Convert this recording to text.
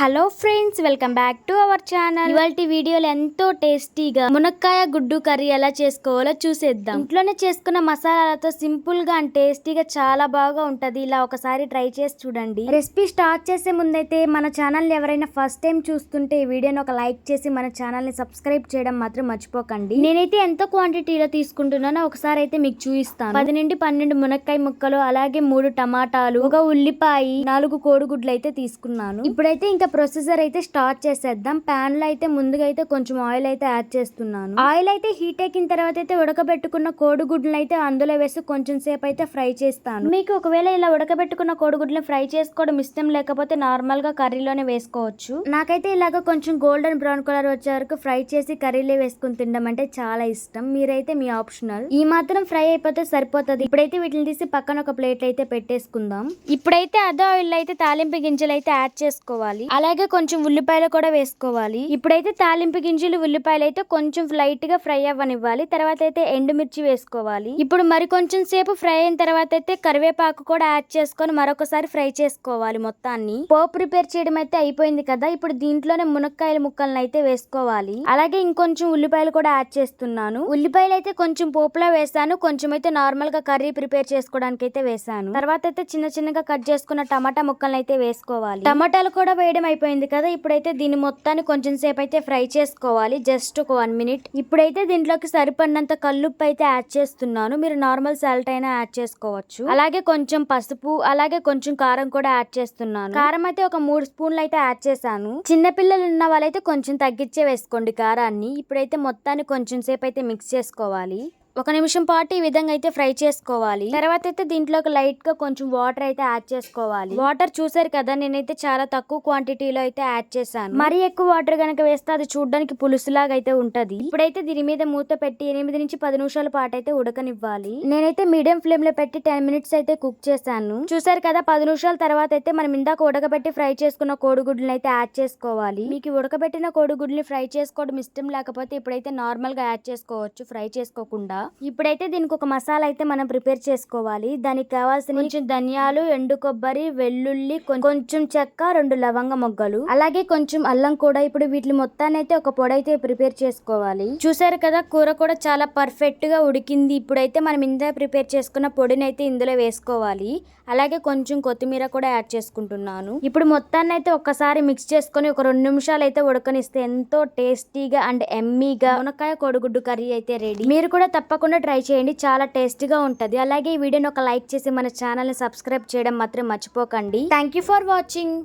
Hello friends welcome back to our channel. ఇవాళ వీడియోలు ఎంతో టేస్టీగా మునక్కాయ గుడ్డు కర్రీ ఎలా చేసుకోవాలో చూసేద్దాం. ఇంట్లోనే చేసుకున్న మసాలాలతో సింపుల్గా అండ్ టేస్టీగా చాలా బాగా ఉంటది. ఇలా ఒకసారి ట్రై చేసి చూడండి. రెసిపీ స్టార్ట్ చేసే ముందైతే మన ఛానల్ ఎవరైనా ఫస్ట్ టైం చూస్తుంటే ఈ వీడియోని ఒక లైక్ చేసి మన ఛానల్ని సబ్స్క్రైబ్ చేయడం మాత్రం మర్చిపోకండి. నేనైతే ఎంత క్వాంటిటీలో తీసుకుంటున్నానో ఒకసారి అయితే మీకు చూపిస్తాను. పది నుండి పన్నెండు మునక్కాయ ముక్కలు అలాగే మూడు టమాటాలు ఒక ఉల్లిపాయ నాలుగు కోడిగుడ్లు అయితే తీసుకున్నాను. ఇప్పుడైతే ఇంకా ప్రొసెసర్ అయితే స్టార్ట్ చేసేద్దాం. పాన్లో అయితే ముందుగా అయితే కొంచెం ఆయిల్ అయితే యాడ్ చేస్తున్నాను. ఆయిల్ అయితే హీట్ ఎక్కిన తర్వాత అయితే ఉడకబెట్టుకున్న కోడిగుడ్లను అయితే అందులో వేసి కొంచెం సేపు అయితే ఫ్రై చేస్తాను. మీకు ఒకవేళ ఇలా ఉడకబెట్టుకున్న కోడిగుడ్లను ఫ్రై చేసుకోవడం ఇష్టం లేకపోతే నార్మల్గా కర్రీలోనే వేసుకోవచ్చు. నాకైతే ఇలాగ కొంచెం గోల్డెన్ బ్రౌన్ కలర్ వచ్చే వరకు ఫ్రై చేసి కర్రీలో వేసుకుని తినడం అంటే చాలా ఇష్టం. మీరైతే మీ ఆప్షనల్ ఈ మాత్రం ఫ్రై అయిపోతే సరిపోతుంది. ఇప్పుడైతే వీటిని తీసి పక్కన ఒక ప్లేట్ అయితే పెట్టేసుకుందాం. ఇప్పుడైతే అదే ఆయిల్ అయితే తాలింపు గింజలు అయితే యాడ్ చేసుకోవాలి. అలాగే కొంచెం ఉల్లిపాయలు కూడా వేసుకోవాలి. ఇప్పుడైతే తాలింపు గింజలు ఉల్లిపాయలు అయితే కొంచెం లైట్గా ఫ్రై అవ్వనివ్వాలి. తర్వాత అయితే ఎండుమిర్చి వేసుకోవాలి. ఇప్పుడు మరి కొంచెం సేపు ఫ్రై అయిన తర్వాత అయితే కరివేపాకు కూడా యాడ్ చేసుకొని మరొకసారి ఫ్రై చేసుకోవాలి మొత్తాన్ని. పోపు ప్రిపేర్ చేయడం అయితే అయిపోయింది కదా ఇప్పుడు దీంట్లోనే మునక్కాయల ముక్కలను అయితే వేసుకోవాలి. అలాగే ఇంకొంచెం ఉల్లిపాయలు కూడా యాడ్ చేస్తున్నాను. ఉల్లిపాయలు అయితే కొంచెం పోపులో వేసాను. కొంచెం అయితే నార్మల్గా కర్రీ ప్రిపేర్ చేసుకోవడానికి అయితే వేసాను. తర్వాత అయితే చిన్న చిన్నగా కట్ చేసుకున్న టమాటా ముక్కలను అయితే వేసుకోవాలి. టమాటాలు కూడా వేయడం అయిపోయింది కదా ఇప్పుడైతే దీన్ని మొత్తాన్ని కొంచెం సేపు అయితే ఫ్రై చేసుకోవాలి. జస్ట్ ఒక వన్ మినిట్. ఇప్పుడైతే దీంట్లోకి సరిపడినంత కల్లుప్పు అయితే యాడ్ చేస్తున్నాను. మీరు నార్మల్ సాల్ట్ అయినా యాడ్ చేసుకోవచ్చు. అలాగే కొంచెం పసుపు అలాగే కొంచెం కారం కూడా యాడ్ చేస్తున్నాను. కారం అయితే ఒక మూడు స్పూన్లు అయితే యాడ్ చేశాను. చిన్నపిల్లలు ఉన్న వాళ్ళైతే కొంచెం తగ్గించే వేసుకోండి కారాన్ని. ఇప్పుడైతే మొత్తాన్ని కొంచెం సేపు అయితే మిక్స్ చేసుకోవాలి. ఒక నిమిషం పాటు ఈ విధంగా అయితే ఫ్రై చేసుకోవాలి. తర్వాత అయితే దీంట్లోకి లైట్గా కొంచెం వాటర్ అయితే యాడ్ చేసుకోవాలి. వాటర్ చూసారు కదా నేనైతే చాలా తక్కువ క్వాంటిటీలో అయితే యాడ్ చేశాను. మరి ఎక్కువ వాటర్ కనుక వేస్తే అది చూడడానికి పులుసులాగా అయితే ఉంటది. ఇప్పుడైతే దీని మీద మూత పెట్టి ఎనిమిది నుంచి పది నిమిషాల పాటు అయితే ఉడకనివ్వాలి. నేనైతే మీడియం ఫ్లేమ్లో పెట్టి టెన్ మినిట్స్ అయితే కుక్ చేశాను. చూసారు కదా పది నిమిషాల తర్వాత అయితే మనం ఇందాక ఉడకబెట్టి ఫ్రై చేసుకున్న కోడిగుడ్లను అయితే యాడ్ చేసుకోవాలి. మీకు ఉడకబెట్టిన కోడిగుడ్లు ఫ్రై చేసుకోవడం ఇష్టం లేకపోతే ఇప్పుడైతే నార్మల్గా యాడ్ చేసుకోవచ్చు ఫ్రై చేసుకోకుండా. ఇప్పుడైతే దీనికి ఒక మసాలా అయితే మనం ప్రిపేర్ చేసుకోవాలి. దానికి కావాల్సిన కొంచెం ధనియాలు ఎండు కొబ్బరి వెల్లుల్లి కొంచెం చెక్క రెండు లవంగ మొగ్గలు. అలాగే కొంచెం అల్లం కూడా ఇప్పుడు వీటి మొత్తాన్ని అయితే ఒక పొడి అయితే ప్రిపేర్ చేసుకోవాలి. చూసారు కదా కూర కూడా చాలా పర్ఫెక్ట్గా ఉడికింది. ఇప్పుడైతే మనం ఇందా ప్రిపేర్ చేసుకున్న పొడిని అయితే ఇందులో వేసుకోవాలి. అలాగే కొంచెం కొత్తిమీర కూడా యాడ్ చేసుకుంటున్నాను. ఇప్పుడు మొత్తాన్ని అయితే ఒక్కసారి మిక్స్ చేసుకొని ఒక రెండు నిమిషాలు అయితే ఉడకనిస్తే ఎంతో టేస్టీగా అండ్ ఎమ్మీగా మునక్కాయ కోడిగుడ్డు కర్రీ అయితే రెడీ మీరు కూడా తప్పకుండా ట్రై చేయండి. చాలా టేస్టీగా ఉంటుంది. అలాగే ఈ వీడియోని ఒక లైక్ చేసి మన ఛానల్ని సబ్స్క్రైబ్ చేయడం మాత్రం మర్చిపోకండి. Thank you for watching.